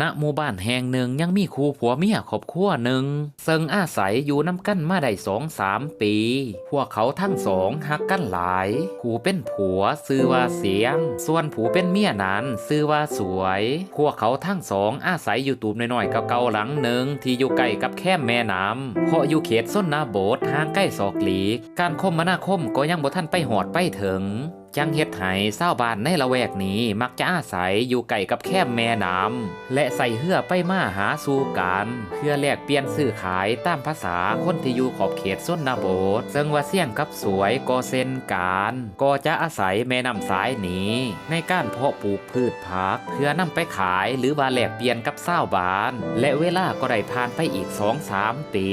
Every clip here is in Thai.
ณหมู่บ้านแห่งหนึ่งยังมีครูผัวเมียครอบครัวหนึ่งซึ่งอาศัยอยู่น้ำกันมาได้สองสามปี พวกเขาทั้งสองฮักกันหลายผู้เป็นผัวซื้อว่าเสียง ส่วนผูเป็นเมียนั้นซื้อว่าสวย พวกเขาทั้งสองอาศัยอยู่ตูบน้อยๆเก่าๆหลังหนึ่งที่อยู่ใกล้กับแคมแม่น้ำเพราะอยู่เขตส้นนาโบดห่างใกล้ศอกหลีก การคมนาคมก็ยังบ่ทันไปหอดไปถึง จังเฮ็ดให้เศร้าวบ้านในละแวกนี้มักจะอาศัยอยู่ใกล้กับแคมแม่น้ำและใส่เหือไปมาหาสู่กันเพื่อแลกเปลี่ยนซื้อขายตามภาษาคนที่อยู่ขอบเขตส้นนาโบดซึ่งว่าเสี่ยงกับสวยก็เส้นกันก็จะอาศัยแม่น้ำสายนี้ ในการเพาะปลูกพืชผัก เพื่อนำไปขายหรือว่าแลกเปลี่ยนกับเศร้าวบ้าน และเวลาก็ได้ผ่านไปอีกสองสามปี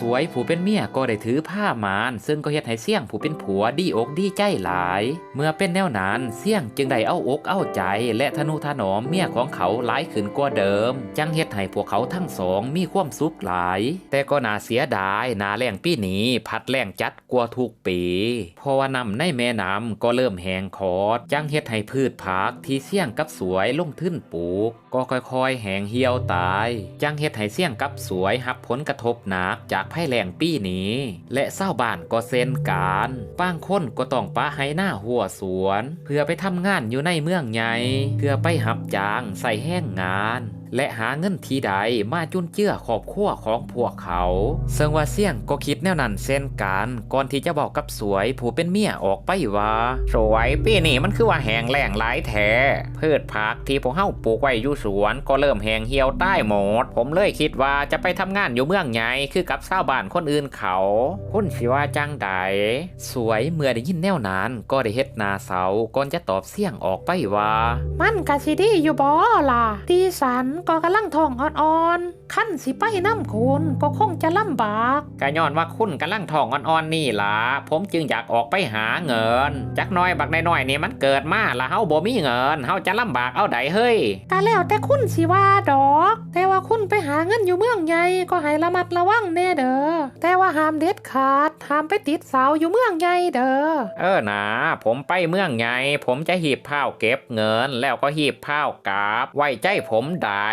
สวยผู้เป็นเมียก็ได้ถือผ้ามาน ซึ่งก็เฮ็ดให้เสี่ยงผู้เป็นผัวดีอกดีใจหลาย เมื่อเป็นแนวนั้นเสี่ยงจึงได้เอาอกเอาใจ และทนุถนอมเมียของเขาหลายขึ้นกว่าเดิม จังเฮ็ดให้พวกเขาทั้งสองมีความสุขหลาย แต่ก็น่าเสียดายนาแรงปีนี้พัดแรงจัดกว่าทุกปีเพราะว่านำในแม่น้ำก็เริ่มแหงคอด จังเฮ็ดให้พืชผักที่เสี่ยงกับสวยลงทึ้นปลูก ก็ค่อยๆ แหงเหี่ยวตาย จังเฮ็ดให้เสี่ยงกับสวยหับผลกระทบหนักจากภัยแล้งปีนี้ และเศร้าบ้านก็เซนการบางคนก็ต้องปะให้หน้าหัวสวน เพื่อไปทำงานอยู่ในเมืองใหญ่เพื่อไปหับจางใส่แห้งงาน และหาเงินทีใดมาจุนเจือครอบครัวของพวกเขา ซึ่งว่าเสี่ยงก็คิดแนวนั้นเช่นกันก่อนที่จะบอกกับสวยผู้เป็นเมียออกไปว่าสวยปีนี้มันคือว่าแหงแล้งหลายแท้พืชผักที่พวกเฮาปลูกไว้อยู่สวนก็เริ่มแหงเหี่ยวใต้หมด ผมเลยคิดว่าจะไปทำงานอยู่เมืองใหญ่คือกับชาวบ้านคนอื่นเขาคุณสิว่าจังใดสวยเมื่อได้ยินแนวนั้นก็ได้เฮ็ดนาเสาก่อนจะตอบเสี่ยงออกไปว่า มันกะสิดีอยู่บ่ล่ะดีสันก็กำลังท้องอ่อนๆขั้นสิไปน้ำคุณก็คงจะลำบากก็ย้อนว่าคุณกำลังท้องอ่อนๆนี่ล่ะผมจึงอยากออกไปหาเงิน จักหน้อยบักน้อยๆนี่มันเกิดมาละเฮาบ่มีเงินเฮาจะลำบากเอาใดเฮ้ยก็แล้วแต่คุณสิว่าดอก แต่ว่าคุณไปหาเงินอยู่เมืองใหญ่ก็ให้ระมัดระวังแน่เด้อแต่ว่าห้ามเด็ดขาด ห้ามไปติดสาวอยู่เมืองใหญ่เด้อ เออนะผมไปเมืองไงผมจะหีบผ้าวเก็บเงิน แล้วก็หีบผ้าวกราบ ไว้ใจผมได้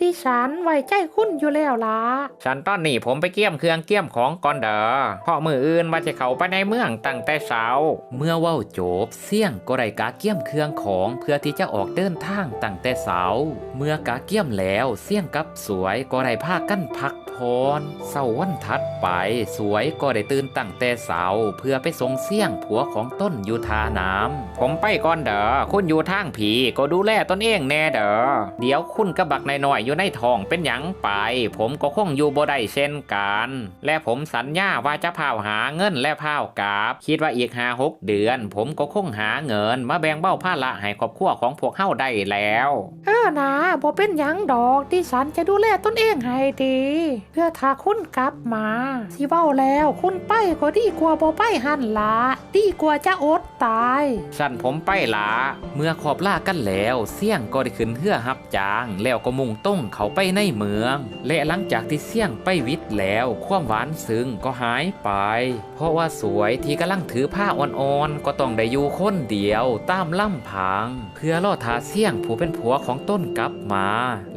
ดิฉันไว้ใจคุณอยู่แล้วล่ะ ฉันตอนนี้ผมไปเกี่ยมเครื่องเกี่ยมของก่อนเด้อเพราะมืออื่นว่าจะเข้าไปในเมืองตั้งแต่เช้า เมื่อเว้าจบเสี่ยงก็ได้กาเกี่ยมเครื่องของเพื่อที่จะออกเดินทางตั้งแต่เช้า เมื่อกาเกี่ยมแล้วเสี่ยงกับสวยก็ได้พากันพักพรเศร้าวันถัดไปสวยก็ได้ตื่นตั้งแต่เช้าเพื่อไปส่งเสี่ยงผัวของต้นอยู่ทาน้ำผมไปก่อนเด้อคุณอยู่ทางผีก็ดูแลตนเองแน่เด้อเดี๋ยวคุณกับบักนายน้อยอยู่ในท้องเป็นหยังไป ผมก็คงอยู่บ่ได้เช่นกัน และผมสัญญาว่าจะพาวหาเงินและพาวกาบคิดว่าอีกหาหกเดือน ผมก็คงหาเงิน มาแบ่งเบ้าภาระให้ครอบครัวของพวกเฮาได้แล้วเออนะบ่เป็นหยังดอกดิฉันจะดูแลตนเองให้ดี เพื่อถ้าคุณกลับมาสิเว้าแล้วคุณไปก็ดีกว่าบ่ไปหันละดีกว่าจะอดตาย สั่นผมไปละเมื่อขอบลากันแล้ว เสี่ยงก็ได้ขึ้นเพื่อหับจาง แล้วก็มุ่งต้งเขาไปในเมือง และหลังจากที่เสี่ยงไปวิทย์แล้ว ความหวานซึ้งก็หายไป เพราะว่าสวยที่กำลังถือผ้าอ่อนๆ ก็ต้องได้อยู่คนเดียวตามล่ำพัง เพื่อล่อทาเสี่ยงผู้เป็นผัวของต้นกลับมา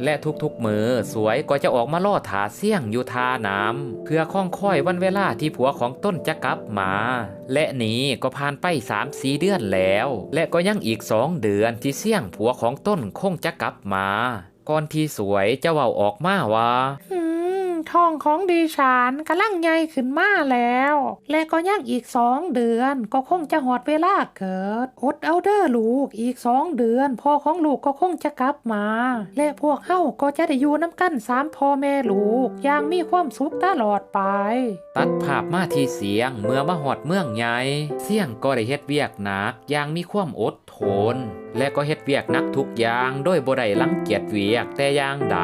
และทุกๆมือสวยก็จะออกมาล่อทาเสี่ยงอยู่ทาน้ำเพื่อข้องค่อยวันเวลาที่ผัวของต้นจะกลับมา และนี้ก็ผ่านไป3ามสีเดือนแล้ว และก็ยังอีกสองเดือนที่เสี่ยงผัวของต้นคงจะกลับมา ก่อนที่สวยจะเว้าออกมาว่า ทองของดิฉันกำลังใหญ่ขึ้นมาแล้ว และก็ยังอีกสองเดือนก็คงจะหอดเวลาเกิด อดเอาเด้อลูกอีกสองเดือนพ่อของลูกก็คงจะกลับมา และพวกเฮาก็จะได้อยู่น้ำกันสามพ่อแม่ลูกอย่างมีความสุขตลอดไป ตัดภาพมาที่เสียงเมื่อมาหอดเมืองใหญ่เสียงก็ได้เฮ็ดเวียกหนักอย่างมีความอดทน และก็เฮ็ดเวียกนักทุกอย่างโดยบ่ได้รังเกียจเวียกแต่อย่างใด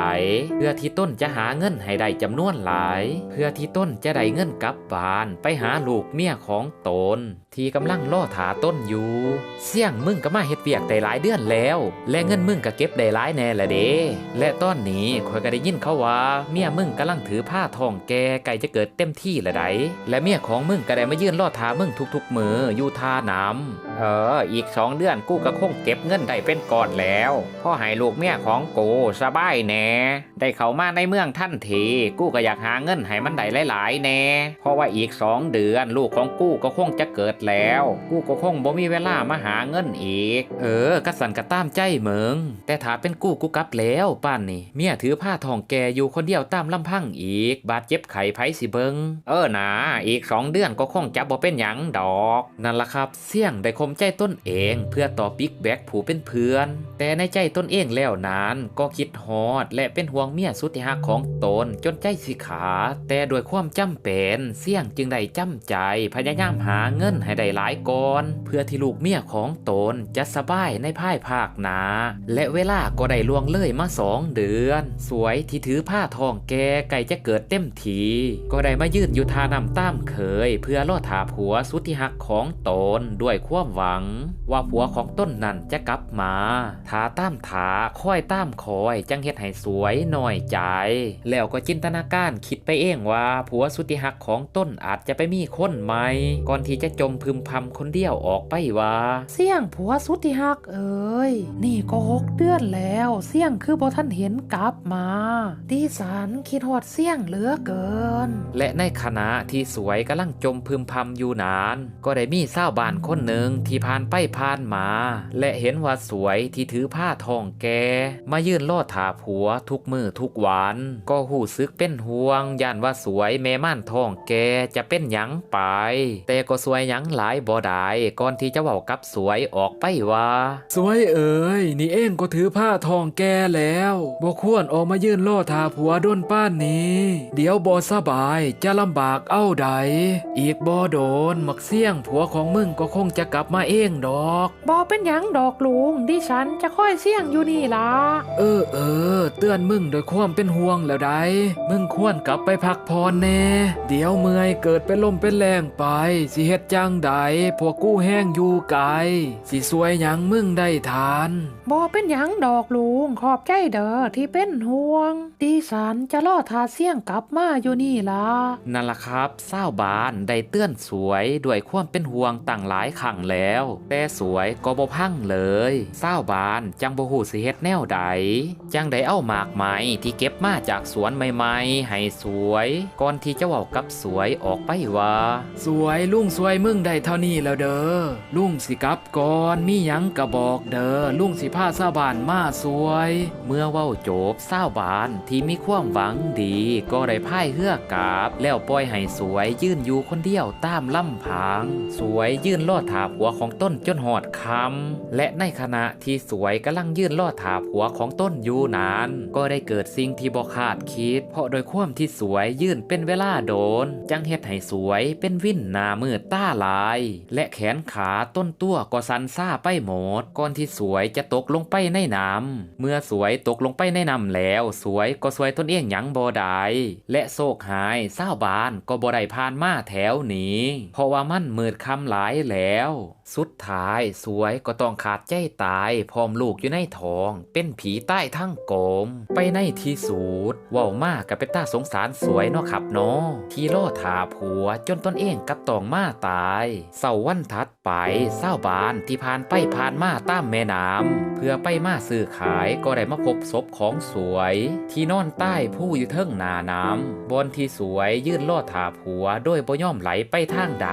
เพื่อที่ต้นจะหาเงินให้ได้จำนวนหลาย เพื่อที่ต้นจะได้เงินกลับบ้านไปหาลูกเมียของตน ที่กำลังล่อถาต้นอยู่ เสี่ยงมึงก็มาเฮ็ดเวียกได้หลายเดือนแล้ว และเงินมึงก็เก็บได้หลายแน่แหละเด้และตอนนี้ข่อยก็ได้ยินเขาว่า เมียมึงกำลังถือผ้าทองแกไก่จะเกิดเต็มที่ละไดและเมียของมึงก็ได้มายื่นล่อทามึงทุกๆมืออยู่ท่าน้ำเออ อีกสองเดือนกูก็คงเก็บเงินได้เป็นก่อนแล้วพ่อให้ลูกเมียของกูสบายแน่ได้เขามาในเมืองทันทีกูก็อยากหาเงินให้มันได้หลายๆแน่เพราะว่าอีกสองเดือนลูกของกูก็คงจะเกิดแล้ว กูก็คงบ่มีเวลามาหาเงินอีก เออกระสันกระตามใจเมือง แต่ถ้าเป็นกูกูกลับแล้วป้านนี่เมียถือผ้าทองแกอยู่คนเดียวตามลำพังอีก บาดเจ็บไข้ไผสิเบิง เออนะอีกสองเดือนก็คงจะบ่เป็นหยังดอก นั่นละครับ เสี่ยงได้คมใจต้นเอง เพื่อต่อบิ๊กแบกผูเป็นเพื่อน แต่ในใจต้นเองแล้วนั้นก็คิดฮอด และเป็นห่วงเมียสุดที่หักของตนจนใจสิขา แต่ด้วยความจำเป็น เสี่ยงจึงได้จำใจพยายามหาเงินให้ได้หลายก่อน เพื่อที่ลูกเมียของตนจะสบายในภายภาคหนา และเวลาก็ได้ล่วงเลยมาสองเดือน สวยที่ถือผ้าทองแกไก่จะเกิดเต็มทีก็ได้มายืนอยู่ทานำตามเคย เพื่อล่อถาผัวสุดที่หักของตนด้วยความหวัง ว่าผัวของต้นนั้นจะกลับมาทาตามถาคอยตามคอยจังเฮ็ดให้สวยหน่อยใจ แล้วก็จินตนาการคิดไปเองว่าผัวสุดที่หักของต้นอาจจะไปมีคนใหม่ก่อนที่จะจมพึมพำคนเดียวออกไปว่า เสี่ยงผัวสุดที่ฮักเอ้ยนี่ก็หกเดือนแล้ว เสี่ยงคือบ่ท่านเห็นกลับมาดิสันคิดฮอดเสี่ยงเหลือเกิน และในขณะที่สวยกำลังจมพึมพำอยู่นาน ก็ได้มีเศร้าวบ้านคนหนึ่งที่ผ่านไปผ่านมา และเห็นว่าสวยที่ถือผ้าทองแก มายืนล่อถาผัวทุกมือทุกวันก็หูซึกเป็นห่วงย่านว่าสวยแม่ม่านทองแกจะเป็นหยังไป แต่ก็สวยหยังหลายบ่ได้ก่อนที่จะเว้ากับสวยออกไปว่า สวยเอ๋ยนี่เองก็ถือผ้าทองแกแล้วบ่ควรออกมายืนล่อทาผัวด้นป้านนี้ เดี๋ยวบ่สบายจะลำบากเอ้าใด อีกบ่โดนมักเสี่ยงผัวของมึงก็คงจะกลับมาเองดอกบอเป็นหยังดอกลุงดิฉันจะค่อยเสี่ยงอยู่นี่ล่ะเออเออ เตือนมึงโดวยความเป็นห่วงแล้วได้มึงควรกลับไปพักพรแน่ เดี๋ยวเมื่อยเกิดเป็นลมเป็นแรงไปสิเฮ็ดจังใดพวกกู้แห้งอยู่ไกลสิสวยหยังมึงได้ทานบอเป็นหยังดอกลุงขอบใจเด้อที่เป็นห่วงดิฉันจะล่อทาเสี่ยงกลับมาอยู่นี่ล่ะนั่นล่ะครับเศร้าบานได้เตือนสวยด้วยความเป็นห่วงต่างหลายขังแล้ว แต่สวยก็บ่พังเลยเศร้าบานจังบ่ฮู้สิเฮ็ดแนวใดจังได้เอาหมากไม้ที่เก็บมาจากสวนใหม่ๆให้สวย ก่อนที่จะเว้ากับสวยออกไปว่า สวยลุงสวยมึงได้เท่านี้แล้วเด้อลุงสิกับก่อนมีหยังกระบอกเด้อลุงสิพาซาบานมาสวย เมื่อเว้าจบเศร้าบานที่มีความหวังดี ก็ได้พ่ายเฮือกกาบ แล้วปล่อยให้สวยยืนอยู่คนเดียวตามลำพัง สวยยืนล่อถาผัวของต้นจนหอดคำและในขณะที่สวยกำลังยืนล่อถาผัวของต้นอยู่นานก็ได้เกิดสิ่งที่บ่คาดคิด เพราะโดยความที่สวยยืนเป็นเวลาโดน จังเฮ็ดให้สวยเป็นวิ่นหน้ามืดตาลาย และแขนขาต้นตัวก็สันซ่าไปหมดก่อนที่สวยจะตกลงไปในน้ำเมื่อสวยตกลงไปในน้ำแล้ว สวยก็สวยตนเองหยังบ่ได้และโศกหายเศร้าบานก็บ่ได้ผ่านมาแถวนี้ เพราะว่ามันมืดคำหลายแล้ว สุดท้ายสวยก็ต้องขาดใจตายพร้อมลูกอยู่ในท้อง เป็นผีใต้ทั้งโกม ไปในที่สุดว้ามากกับเป็นตาสงสารสวยเนาะครับเนาะที่ล่อถาผัวจนตนเองกับตองมาตายเสาวันทัด ไปเศร้าวบานที่ผ่านไปผ่านมาตามแม่น้ำเพื่อไปมาซื้อขายก็ได้มาพบศพของสวย ที่นอนใต้ผู้อยู่เทิงหนาน้ำบนที่สวยยื่นล่อถาผัวโดยบ่ย่อมไหลไปทางใด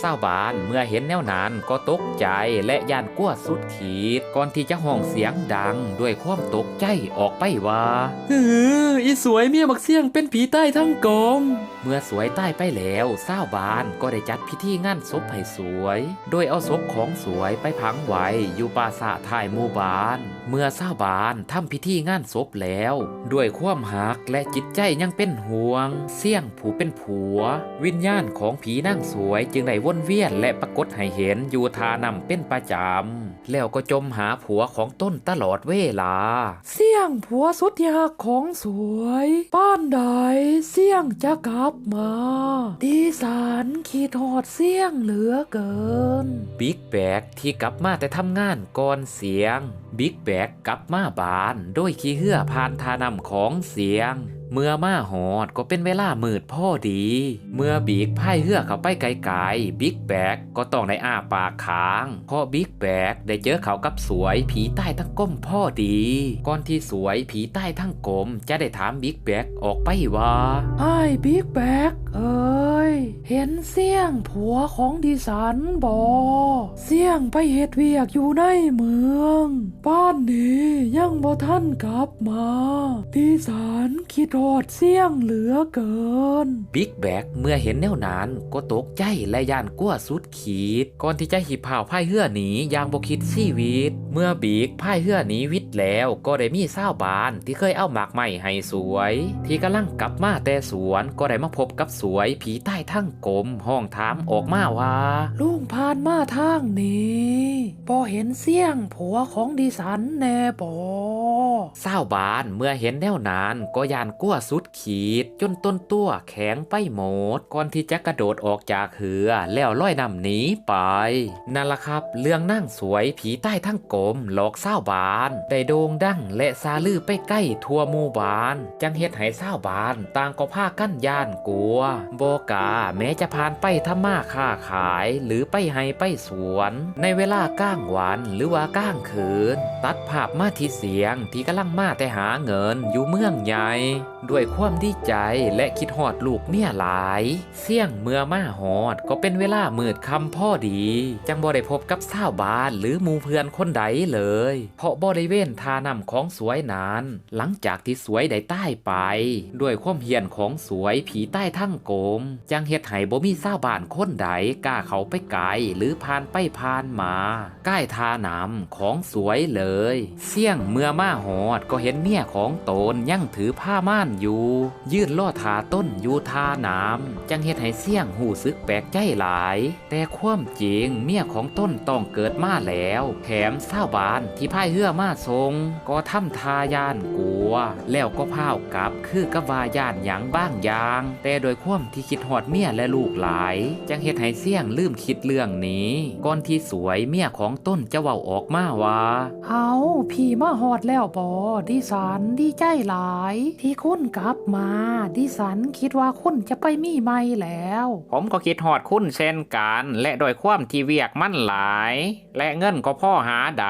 เศร้าวบานเมื่อเห็นแนวนั้นก็ตกใจและย่านกลัวสุดขีด ก่อนที่จะห้องเสียงดังด้วยความตกใจออกไปว่าเอออีสวยเมียมักเสี่ยงเป็นผีใต้ทั้งกอง เมื่อสวยใต้ไปแล้วเศร้าวบานก็ได้จัดพิธีงานศพให้สวย โดยเอาศพของสวยไปพังไว้อยู่ปราสาทท้ายหมู่บ้าน เมื่อเศร้าวบานทำพิธีงานศพแล้ว ด้วยความหักและจิตใจยังเป็นห่วง เสี่ยงผูเป็นผัว วิญญาณของผีนางสวยจึงได้วนเวียนและปรากฏให้เห็นอยู่ทานำเป็นประจำแล้วก็จมหาผัวของต้นตลอดเวลา เสี่ยงผัวสุดที่ฮักของสวยป้านใดเสี่ยงจะกลับมาดิสันคิดฮอดเสี่ยงเหลือเกินบิ๊กแบกที่กลับมาแต่ทำงานก่อนเสียง บิ๊กแบกกลับมาบาน โดยขี้เหื่อผ่านทานำของเสียง เมื่อมาหอดก็เป็นเวลามืดพ่อดี เมื่อบีกพายเหือเขาไปไกลๆบิ๊กแบกก็ต้องได้อ้าปากค้าง เพราะบิ๊กแบกได้เจอเขากับสวยผีใต้ทั้งก้มพ่อดี ก่อนที่สวยผีใต้ทั้งกลมจะได้ถามบิ๊กแบกออกไปว่าไอ้บิ๊กแบกเอ้ยเห็นเสี่ยงผัวของดิฉันบอเสี่ยงไปเฮ็ดเวียกอยู่ในเมืองป้านนี้ยังบ่ท่านกลับมาดิฉันคิดฮอดเสี่ยงเหลือเกิน บิ๊กแบกเมื่อเห็นแนวนั้นก็ตกใจและย่านกลัวสุดขีด ก่อนที่จะหิบผ่าวพายเหือหนีอย่างบ่คิดชีวิต เมื่อบีกพายเหือหนีวิทย์แล้วก็ได้มีเศร้าวบานที่เคยเอาหมากไม้ให้สวย ที่กำลังกลับมาแต่สวนก็ได้มาพบกับสวยผีใต้ทั้งกลมห้องถามออกมาว่าลุงผ่านมาทางนี้บอเห็นเสี่ยงผัวของดิฉันแน่บอเศร้าวบานเมื่อเห็นแนวนั้นก็ยานกลัวสุดขีด จนต้นตัวแข็งไปหมด ก่อนที่จะกระโดดออกจากเหือ แล้วลอยนำหนีไป นั่นละครับ เรื่องนั่งสวยผีใต้ทั้งกลมหลอกเศร้าบาน ได้โด่งดังและซาลือไปใกล้ทั่วหมู่บ้าน จังเฮ็ดให้เศร้าบาน ต่างก็พากั้นย่านกลัวโบกาแม้จะผ่านไปทำมาค้าขาย หรือไปให้ไปสวน ในเวลาก้างหวันหรือว่าก้างคืน ตัดภาพมาที่เสียงที่กำลังมาแต่หาเงินอยู่เมืองใหญ่ด้วยความดีใจและคิดหอดลูกเมียหลาย เสี่ยงเมื่อมาหอดก็เป็นเวลามืดคำพ่อดี จังบ่ได้พบกับสาวบ้านหรือมูเพื่อนคนใดเลย เพราะบริเวณทานำของสวยนั้นหลังจากที่สวยได้ใต้ไป ด้วยความเฮียนของสวยผีใต้ทั้งโกม จังเฮ็ดให้บ่มีสาวบ้านคนใดกล้าเขาไปไกลหรือผ่านไปผ่านมาใกล้ทานำของสวยเลย เสี่ยงเมื่อมาหอดก็เห็นเมียของตนยังถือผ้าม่านอยู่ ยืนล่อทาต้นอยู่ทาน้ำจังเฮ็ดให้เสี่ยงหูซึกแปลกใจหลาย แต่ความจริงเมียของต้นต้องเกิดมาแล้ว แถมเศร้าบานที่พ่ายเหือมาทรง ก็ทำทายานกลัว แล้วก็พาวกลับคือกับวายานหยังบ้างยาง แต่โดยความที่คิดหอดเมียและลูกหลาย จังเฮ็ดให้เสี่ยงลืมคิดเรื่องนี้ก่อนที่สวยเมียของต้นจะเว้าออกมาว่า เอาพี่มาหอดแล้วบอดิฉันดีใจหลาย ที่คุณกลับมา ดิฉันคิดว่าคุณจะไปมีไม่แล้ว ผมก็คิดหอดคุณเช่นกัน และโดยความที่เวียกมั่นหลาย และเงินก็พ่อหาใด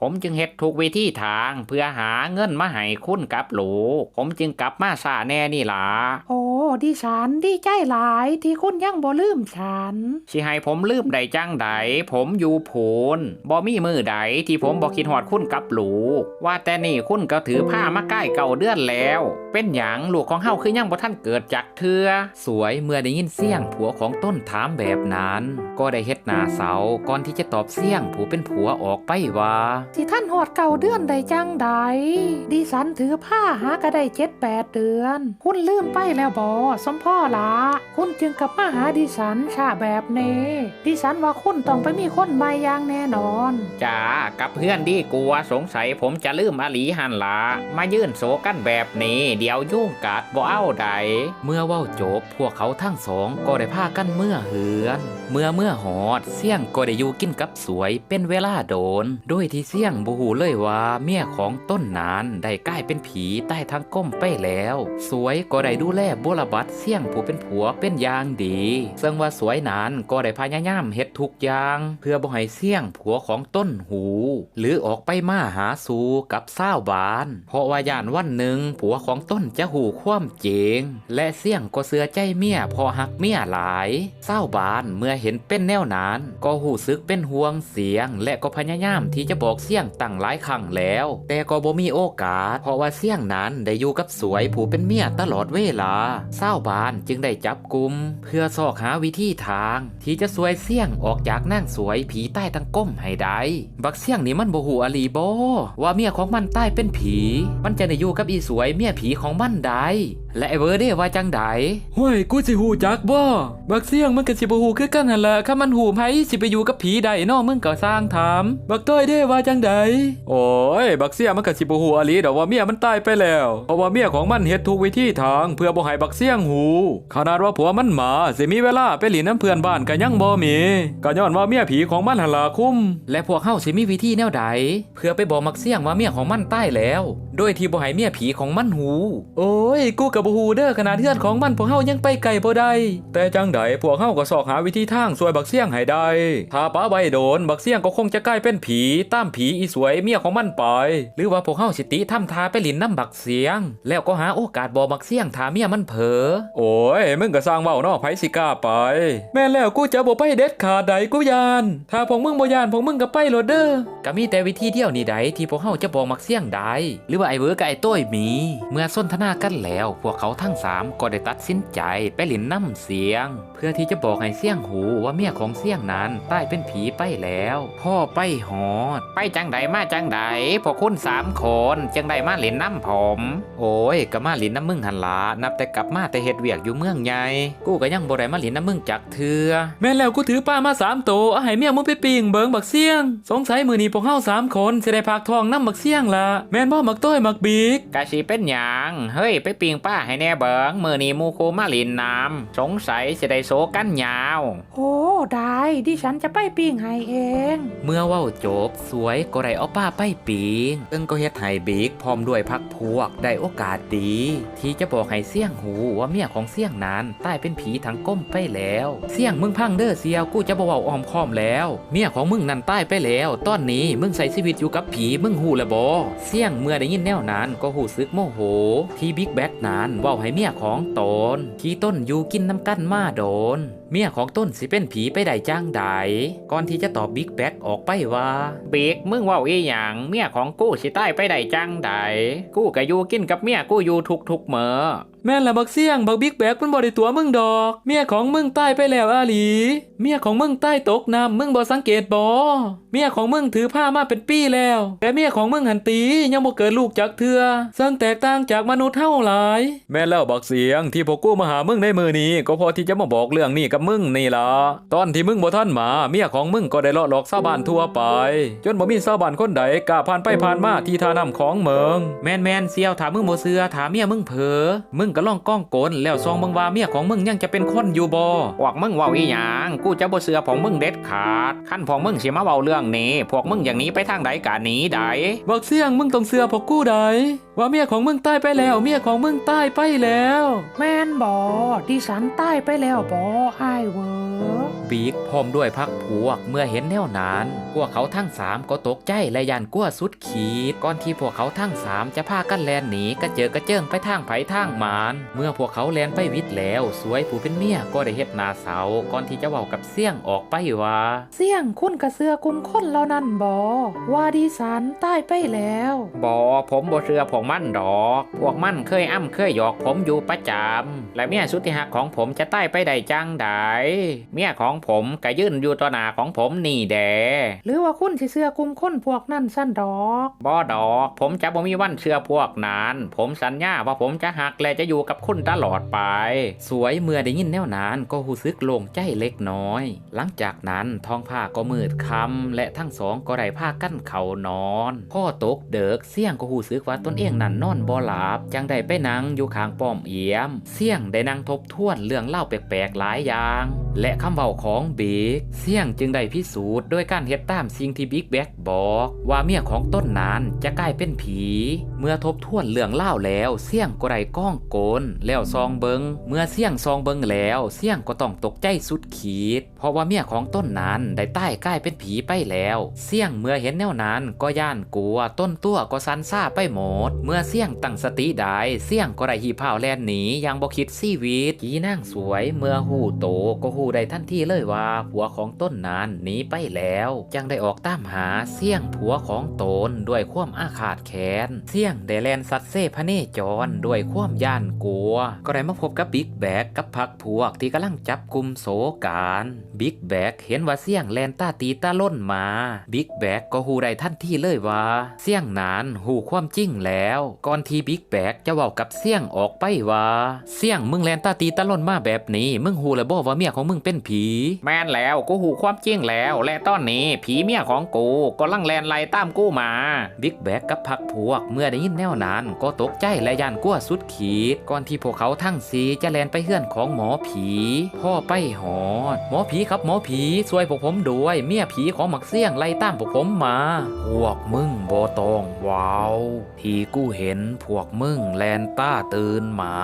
ผมจึงเฮ็ดทุกวิธีทางเพื่อหาเงินมาให้คุณกับลูกผมจึงกลับมาซาแน่นี่ล่ะโอ้ดิฉันดีใจหลายที่คุณยังบ่ลืมฉันสิให้ผมลืมใดจังใดผมอยู่พูนบ่มีมือใดที่ผมบ่คิดหอดคุณกับลูกว่าแต่นี่คุณก็ถือผ้ามาใกล้เก่าเดือนแล้วเป็นหยังลูกของเฮาคือยังบ่ท่านเกิดจากเทือสวยเมื่อได้ยินเสียงผัวของต้นถามแบบนั้น ก็ได้เฮ็ดหน้าเสาก่อนที่จะตอบเสียงผู้เป็นผัวออกไปว่า สิท่านหอดเก่าเดือนใดจังใดดิฉันถือผ้าหาก็ได้เจ็ดแปดเดือน คุณลืมไปแล้วบอสมพ่อละคุณจึงกลับมาหาดิฉันชาแบบเนดิฉันว่าคุณต้องไปมีคนใหม่อย่างแน่นอนจ้ากับเพื่อนดีกลัวสงสัยผมจะลืมอลีหันละมายื่นโศกันแบบนี้เดี๋ยวยุ่งกัดบ่เอาใดเมื่อเว้าจบพวกเขาทั้งสองก็ได้พากันเมื่อเหือน เมื่อเมื่อหอดเสี่ยงก็ได้อยู่กินกับสวยเป็นเวลาโดน โดยที่เสี่ยงบูหูเลยว่าเมียของต้นนั้นได้กลายเป็นผีใต้ทั้งก้มไปแล้ว สวยก็ได้ดูแลบุรบัตเสี่ยงผู้เป็นผัวเป็นอย่างดี ซึ่งว่าสวยนั้นก็ได้พยายามเฮ็ดทุกอย่าง เพื่อบ่ให้เสี่ยงผัวของต้นหู หรือออกไปมาหาสู่กับเศร้าบาน เพราะว่าย่านวันหนึ่งผัวของต้นจะหูความเจง และเสี่ยงก็เสือใจเมียพอหักเมียหลายเศร้าบานเมื่อเห็นเป็นแนวนั้น ก็หูซึกเป็นห่วงเสียง และก็พยายามที่จะบอกเสียงตั้งหลายครั้งแล้ว แต่ก็บ่มีโอกาส เพราะว่าเสียงนั้นได้อยู่กับสวยผู้เป็นเมียตลอดเวลาเศร้าบานจึงได้จับกลุ่มเพื่อสอกหาวิธีทาง ที่จะสวยเสียงออกจากนั่งสวยผีใต้ทั้งก้มให้ได้บักเสียงนี่มันบ่หูอลีโบว่าเมียของมันใต้เป็นผี มันจะได้อยู่กับอีสวยเมียผีของมันได้และไอเวอร์เด้ว่าจังใดห้วยกูสิหูจักบ่บักเสียงมันก็สิบ่ฮู้คือกันหั่นล่ะถ้ามันหูไผสิไปอยู่กับผีได้เนาะมึงก็สร้างถามบักต้อยเด้ว่าจังใดโอ้ยบักเสี่ยงมันก็สิบ่ฮู้อะลีดอกว่าเมียมันตายไปแล้ว เพราะว่าเมียของมันเฮ็ดทุกวิธีทางเพื่อบ่ให้บักเสี่ยงหูขนาดว่าผัวมันมาสิมีเวลาไปหลินน้ำเพื่อนบ้านก็ยังบ่มีก็ย้อนว่าเมียผีของมันหั่นล่ะคุ้มและพวกเฮาสิมีวิธีแนวใดเพื่อไปบอกมักเสี่ยงว่าเมียของมันใต้แล้ว โโดยที่บ่ให้เมียผีของมันหู โอ้ย กูกับบ่ฮู้เด้อขนาดเทือนของมันพวกเฮายังไปไกลบ่ได้แต่จังใดพวกเฮาก็สอกหาวิธีทางช่วยบักเสี่ยงให้ได้ถ้าป้าใบโดนบักเสี่ยงก็คงจะกลายเป็นผีตามผีอีสวยเมียของมันไป หรือว่าพวกเฮาสิติทำทาไปหลินน้ำบักเสียง แล้วก็หาโอกาสบอกบักเสี่ยงถาเมียมันเผลอโอ้ยมึงก็สร้างเว้าเนาะไผสิกล้าไป แม่นแล้วกูจะบ่ไปเด็ดขาดใดกูยาน ถ้าพวกมึงบ่ยานพวกมึงก็ไปโลดเด้อก็มีแต่วิธีเดียวนี่ใดที่พวกเฮาจะบอกมักเสี่ยงได้หรือว่าไอเวอร์กับไอ้ต้อยมี เมื่อสนทนากันแล้ว พวกเขาทั้งสามก็ได้ตัดสินใจไปหลินน้ำเสียง เพื่อที่จะบอกให้เสี่ยงหูว่าเมียของเสี่ยงนั้นใต้เป็นผีไปแล้ว พ่อไปหอด ไปจังใดมาจังใดพวกคุณสามคนจังใดมาหลินน้ำผม โอ้ยก็มาหลินน้ำมึงหันละนับแต่กลับมาแต่เฮ็ดเวียกอยู่เมืองใหญ่กูก็ยังบ่ได้มาหลินน้ำมึงจักเทือแม่แล้วกูถือป้ามาสามโตเอาให้เมียมึงไปปิงเบิงบักเสี่ยง สงสัยมือนี้พวกเฮาสามคนสิได้พากทองน้ำบักเสี่ยงละแม่นบ่มักต้อยมักบิ๊กกะสิเป็นหยังเฮ้ยไปปิงป้าให้แน่เบิงมือนี้มูโคมาหลินน้ำสงสัยสิได้โซกันยาว โอ้ได้ดิฉันจะไปปิ้งให้เอง เมื่อเว้าจบสวยก็ได้เอาป้าไปปีงเอิงก็เฮ็ดให้บิ๊กพร้อมด้วยพักพวกได้โอกาสดี ที่จะบอกให้เสี่ยงหูว่าเมียของเสี่ยงนั้นใต้เป็นผีทั้งก้มไปแล้ว เสี่ยงมึงพังเด้อเสียวกูจะบ่เว้าอ้อมค้อมแล้ว เมียของมึงนั้นใต้ไปแล้ว ตอนนี้มึงใส่ชีวิตอยู่กับผีมึงหูและบ่เสี่ยงเมื่อได้ยินแนวนั้นก็หูซึกโมโห ที่บิ๊กแบทนั้นเว้าให้เมียของตนที่ต้นอยู่กินน้ำกันมาโดน เมียของต้นสิเป็นผีไปได้จ้างใดก่อนที่จะตอบบิ๊กแบ็กออกไปว่าบิ๊กมึงว่าอีหยังเมียของกูสิใต้ไปได้จ้างใดกูก็อยู่กินกับเมียกูอยู่ทุกทุกๆเมื่อแม่นละบักเสี่ยงบักบิ๊กแบ็กมันบ่ได้ตัวมึงดอก เมียของมึงใต้ไปแล้วอาหลี เมียของมึงใต้ตกน้ำมึงบ่สังเกตบ่เมียของมึงถือผ้ามาเป็นปีแล้ว แต่เมียของมึงหันตียังบ่เกิดลูกจากเทือซึ่งแตกต่างจากมนุษย์เท่าหลาย แม่นแล้วบักเสียงที่พวกกูมาหามึงในมือนี้ ก็พอที่จะมาบอกเรื่องนี้กับมึงนี่ล่ะตอนที่มึงบ่ทันมา เมียของมึงก็ได้เลาะหลอกชาวบ้านทั่วไป จนบ่มีชาวบ้านคนใดกล้าผ่านไปผ่านมาที่ท่าน้ำของเมืองแม่นแม่นเสียวถามมึงบ่เสือถามเมียมึงเผลอมึงก็ลองก้องโกนแล้วซองเบิ่งว่าเมียของมึงยังจะเป็นคนอยู่บ่พวกมึงเว้าอีหยังกูจะบ่เสือของมึงเด็ดขาดคันพวกมึงสิมาเว้าเรื่องนี้พวกมึงอย่างนี้ไปทางใดกะหนีใดบักเสียงมึงต้องเสือพวกกูใด ว่าเมียของมึงตายไปแล้ว เมียของมึงตายไปแล้ว แม่นบอดิฉันใต้ไปแล้วบอไอายเวอบิ๊กพร้อมด้วยพักพวกเมื่อเห็นแนวนั้นพวกเขาทั้งสามก็ตกใจและยานกลัวสุดขีด ก่อนที่พวกเขาทั้งสามจะพากันแลนหนีกระเจิงกระเจิงไปทางไผทางมาน เมื่อพวกเขาแลนไปวิทย์แล้ว สวยผู้เป็นเมียก็ได้เฮ็ดหนาเสา ก่อนที่จะเว้ากับเสี่ยงออกไปว่า เสี่ยงคุณกระเสือกุมคนแล้วนั่นบอว่าดิฉันใต้ไปแล้วบอผมบ่เชื่อผมมั่นดอก พวกมั่นเคยอ้ำเคยหยอกผมอยู่ประจำและเมียสุดที่หักของผมจะใต้ไปได้จังไดเมียของผมก็ยื่นอยู่ต่อหน้าของผมนี่แดหรือว่าคุณสิเสื้อกุมคนพวกนั่นสั้นดอกบ่ดอก ผมจะบ่มีวันเชื่อพวกนั้นผมสัญญาว่าผมจะหักและจะอยู่กับคุณตลอดไป สวยเมื่อได้ยินแนวนั้นก็หูซึกโล่งใจเล็กน้อย หลังจากนั้นท้องผ้าก็มืดคำและทั้งสองก็ได้ผ้ากั้นเขานอนพ่อตกเดิกเสี่ยงก็หูซึกว่าตนเองนั้นนอนบ่หลับจังได้ไปนั่งอยู่ข้างป้อมเอี่ยม เสี่ยงได้นั่งทบทวนเรื่องเล่าแปลกๆหลายอย่าง และคำเว้าของบิ๊กเสี่ยงจึงได้พิสูจน์ด้วยการเฮ็ดตามสิ่งที่บิ๊กแบ็กบอก ว่าเมียของต้นนั้นจะกลายเป็นผี เมื่อทบทวนเรื่องเล่าแล้วเสี่ยงก็ได้ก้องโกนแล้วซองเบิงเมื่อเสี่ยงซองเบิงแล้วเสี่ยงก็ต้องตกใจสุดขีด เพราะว่าเมียของต้นนั้นได้ใต้กลายเป็นผีไปแล้ว เสี่ยงเมื่อเห็นแนวนั้นก็ย่านกลัวต้นตัวก็สันซ่าไปหมดเมื่อเสี่ยงตั้งสติได้เสี่ยงก็ได้หีพาวแลนหนียังบ่คิดชีวิตกีนั่งสวย เมื่อหูโตก็หูได้ทันทีเลยว่าผัวของต้นนั้นหนีไปแล้ว จังได้ออกตามหาเสี่ยงผัวของตนด้วยความอาฆาตแค้นเสี่ยงได้แลนสัตว์เซพเนจรด้วยความย่านกลัว ก็ได้มาพบกับบิ๊กแบกกับพักพวกที่กำลังจับกลุ่มโสการบิ๊กแบกเห็นว่าเสี่ยงแลนตาตีตาล่นมาบิ๊กแบกก็หูได้ทันทีเลยว่า เสี่ยงนานหูความจริงแล้วก่อนที่บิ๊กแบกจะเว้ากับเสี่ยงออกไปว่า เสี่ยงมึงแลนตาตีตาล่นมาแบบนี้ มึงหูเลยบอกว่าเมียของมึงเป็นผี แม่นแล้วกูหูความจริงแล้ว และตอนนี้ผีเมียของกูก็ลังแลนไล่ตามกูมาบิ๊กแบกกับพักพวกเมื่อได้ยินแนวนั้นก็ตกใจและย่านกลัวสุดขีด ก่อนที่พวกเขาทั้งสีจะแลนไปเฮือนของหมอผี พ่อไปหอด หมอผีครับหมอผีช่วยพวกผมด้วยเมียผีของหมักเสี่ยงไล่ตามพวกผมมาพวกมึงบ่ต้องว้าวที่กูกูเห็นพวกมึงแลนต้าตื่นมา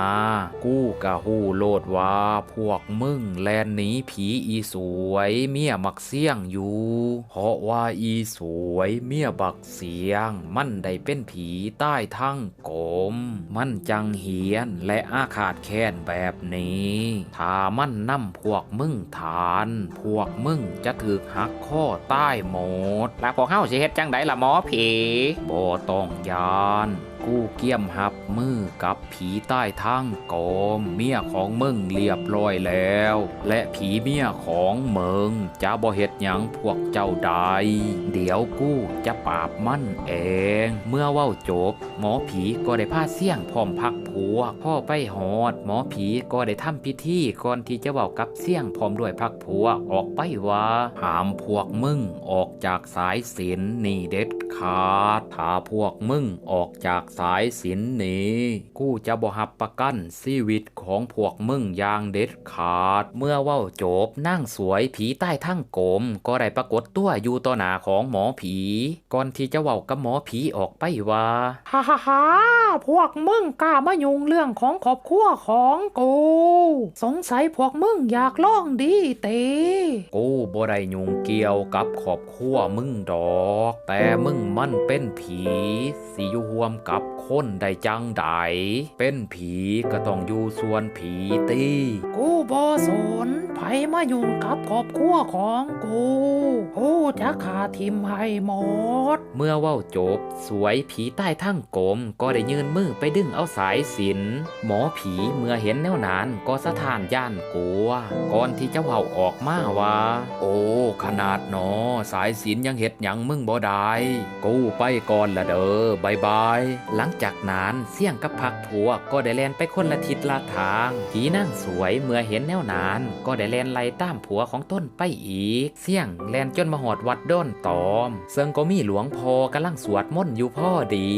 กูกะหูโลดว่าพวกมึงแลนหนีผีอีสวยเมียมักเสี่ยงอยู่ เพราะว่าอีสวยเมียบักเสียง มันได้เป็นผีใต้ทั้งกลม มันจังเหียนและอาขาดแค้นแบบนี้ ถ้ามันนำพวกมึงทาน พวกมึงจะถึกหักข้อใต้หมด แล้วพวกเฮาสิเฮ็ดจังไดล่ะหมอผีบ่ต้องยาน กูเกี่ยมหับมือกับผีใต้ทั้งกลมเมียของมึงเรียบร้อยแล้ว และผีเมียของมึงจะบ่เฮ็ดหยังพวกเจ้าใดเดี๋ยวกูจะปราบมันเอง เมื่อเว้าจบ หมอผีก็ได้พาเสี่ยงพร้อมพักผัวพ่อไปหอด หมอผีก็ได้ทำพิธีก่อนที่จะเว้ากับเสี่ยงพร้อมด้วยพักผัวออกไปว่าหามพวกมึงออกจากสายศีลนี่เด็ดขาดถ้าพวกมึงออกจากสายศีลนี้กูจะบ่หับประกันชีวิตของพวกมึงอย่างเด็ดขาด เมื่อเว้าจบนั่งสวยผีใต้ทั้งกลมก็ได้ปรากฏตัวอยู่ต่อหน้าของหมอผี ก่อนที่จะเว้ากับหมอผีออกไปว่าฮ่าฮ่าฮ่าพวกมึงกล้ามายุ่งเรื่องของครอบครัวของกูสงสัยพวกมึงอยากลองดีเตกูบ่ได้ยุ่งเกี่ยวกับครอบครัวมึงดอก แต่มึงมันเป็นผีสิอยู่ร่วมกัับคนได้จังใดเป็นผีก็ต้องอยู่ส่วนผีตีกูบอสนไผมายุ่งกับครอบครัวของกูกูจะขาทิมให้หมด เมื่อว้าจบ สวยผีใต้ทั้งกลมก็ได้ยืนมือไปดึงเอาสายสิน หมอผีเมื่อเห็นแนวนั้นก็สะท้านย่านกลัว ก่อนที่จะเว้าออกมาว่า โอ้ ขนาดหนอ สายสินยังเห็ดยังมึงบ่ได้ กูไปก่อนละเด้อบายบายหลังจากนั้นเสี่ยงกับพักผัวก็ได้แลนไปคนละทิศละทาง ผีนั่งสวยเมื่อเห็นแนวนั้นก็ได้แลนไล่ตามผัวของต้นไปอีก เสี่ยงแลนจนมาหอดวัดด้นตอม ซึ่งก็มีหลวงพ่อกำลังสวดมนต์อยู่พ่อดี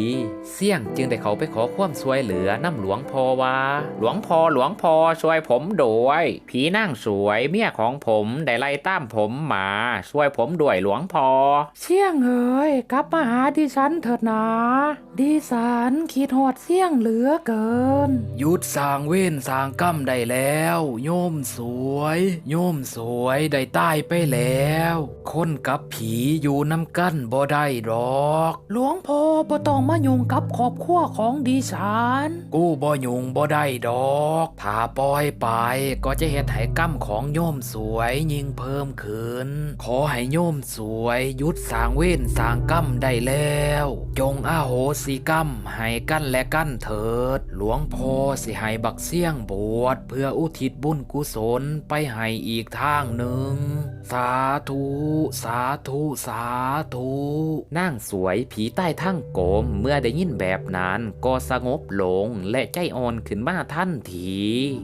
เสี่ยงจึงได้เขาไปขอความช่วยเหลือน้ำหลวงพ่อว่า หลวงพ่อหลวงพ่อช่วยผมด้วย ผีนั่งสวยเมียของผมได้ไล่ตามผมมาช่วยผมด้วยหลวงพ่อเสี่ยงเอ้ยกลับมาหาดิฉันเถิดนะดิฉันคิดหอดเสี่ยงเหลือเกิน หยุดสร้างเว้นสร้างกรรมได้แล้ว โยมสวย โยมสวยได้ตายไปแล้ว คนกับผีอยู่น้ำกันบ่ได้ดอก หลวงพ่อบ่ต้องมายุ่งกับครอบครัวของดิฉันกูบ่ยุงบ่ได้ดอกถ้าปล่อยไปก็จะเฮ็ดให้กรรมของโยมสวยยิ่งเพิ่มขึ้น ขอให้โยมสวยหยุดสร้างเวรสร้างกรรมได้แล้ว จงอาโหสิกรรมให้กั้นและกั้นเถิด หลวงพ่อสิให้บักเสี่ยงบวชเพื่ออุทิศบุญกุศลไปให้อีกทางหนึ่ง สาธุ สาธุ สาธุนางสวยผีใต้ทั้งโกมเมื่อได้ยินแบบนั้นก็สงบลงและใจอ่อนขึ้นมาทันที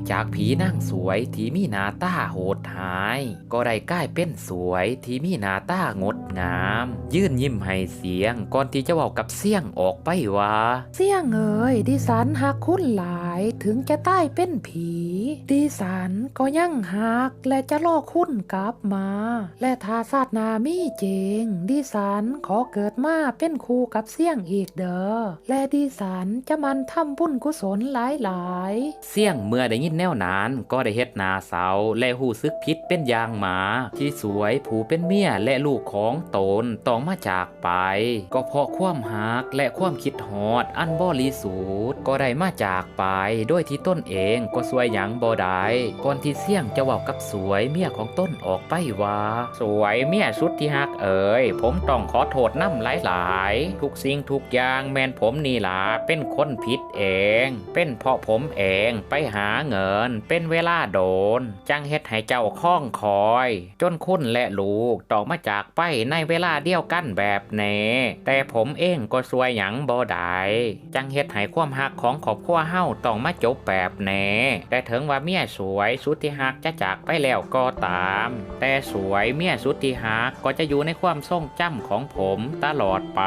จากผีนางสวยที่มีหน้าตาโหดหาย ก็ได้กลายเป็นสวยที่มีหน้าตางดงาม ยื่นยิ้มให้เสียงก่อนที่จะเว้ากับเสียงออกไปว่าเสี่ยงเอ้ยดิฉันหักคุณหลายถึงจะใตายเป็นผี ดิฉันก็ยังหักและจะรอคุณกลับมา และถ้าศาสนามีจง ดิฉันขอเกิดมาเป็นครูกับเสี่ยงอีกเด้อและดิฉันจะมันทำบุญกุศลหลายๆเสี่ยงเมื่อได้ยินแนวนั้นก็ได้เฮ็ดนาเสาและหูซึกพิษเป็นยางหมา ที่สวยผูเป็นเมียและลูกของตนต้องมาจากไป ก็เพราะความหักและความคิดฮออดอันบริสุทธิ์ก็ได้มาจากไปโดยที่ต้นเองก็สวยหยังบ่ได้ก่อนที่เสี่ยงจะเว้ากับสวยเมียของต้นออกไปว่าสวยเมียสุดที่ฮักเอ๋ยผมต้องขอโทษน้ำหลายๆทุกสิ่งทุกอย่างแมนผมนี่ล่ะเป็นคนผิดเอง เป็นเพราะผมเองไปหาเงิน เป็นเวลาโดน จังเฮ็ดให้เจ้าข้องคอย จนคุณและลูกต้องมาจากไปในเวลาเดียวกันแบบเนแต่ผมเองก็สวยหยังบ่ได้จังเฮ็ดให้ความหักของครอบครัวเฮาต้องต้องมาจบแบบแหน่แต่ถึงว่าเมียสวยสุดที่หักจะจากไปแล้วก็ตาม แต่สวยเมียสุดที่หักก็จะอยู่ในความทรงจำของผมตลอดไป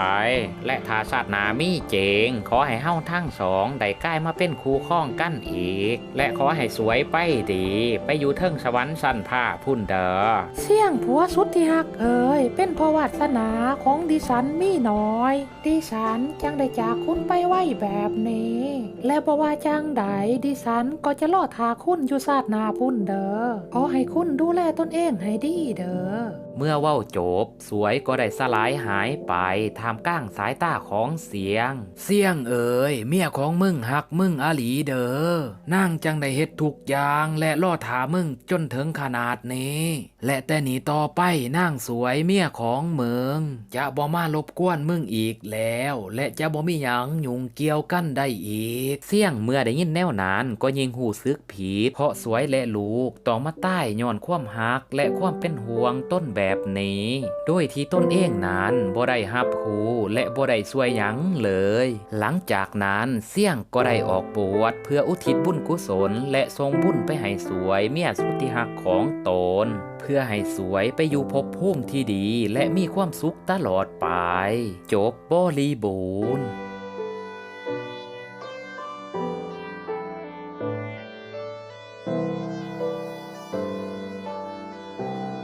และถ้าศาสนามีเจง ขอให้เฮาทั้งสองได้กลายมาเป็นคู่ข้องกันอีก และขอให้สวยไปดี ไปอยู่เทิงสวรรค์สันผ้าพุ่นเด้อเสี่ยงผัวสุดที่หักเอ่ยเป็นพระวาสนาของดิฉันมีน้อย ดิฉันจังได้จากคุณไปไว้แบบนี้ และบ่ว่าจังใดดิฉันก็จะลอทาคุณอยู่ซาดนาพุ่นเด้อขอให้คุณดูแลตนเองให้ดีเด้อ เมื่อเว้าจบ สวยก็ได้สลายหายไปทามกลางสายตาของเสียง เสี่ยงเอ๋ยเมียของมึงหักมึงอาหลีเด้อนางจังได้เฮ็ดทุกอย่างและล่อถามึงจนถึงขนาดนี้ และแต่หนีต่อไปนางสวยเมียของมึงจะบ่มารบกวนมึงอีกแล้ว และจะบ่มีหยังยุ่งเกี่ยวกันได้อีก เสี่ยงเมื่อได้ยินแนวนั้นก็ยิงหูซึกผีเพราะสวยและลูกต้องมาใต้ย้อนความหักและความเป็นห่วงต้นแบบนี้โดยที่ต้นเองนั้นบ่ได้ฮับหูและบ่ได้ช่วยหยังเลย หลังจากนั้นเสี่ยงก็ได้ออกบวชเพื่ออุทิศบุญกุศล และทรงบุญไปให้สวยเมียสุดที่หักของตน เพื่อให้สวยไปอยู่ภพภูมิที่ดีและมีความสุขตลอดไป จบบริบูรณ์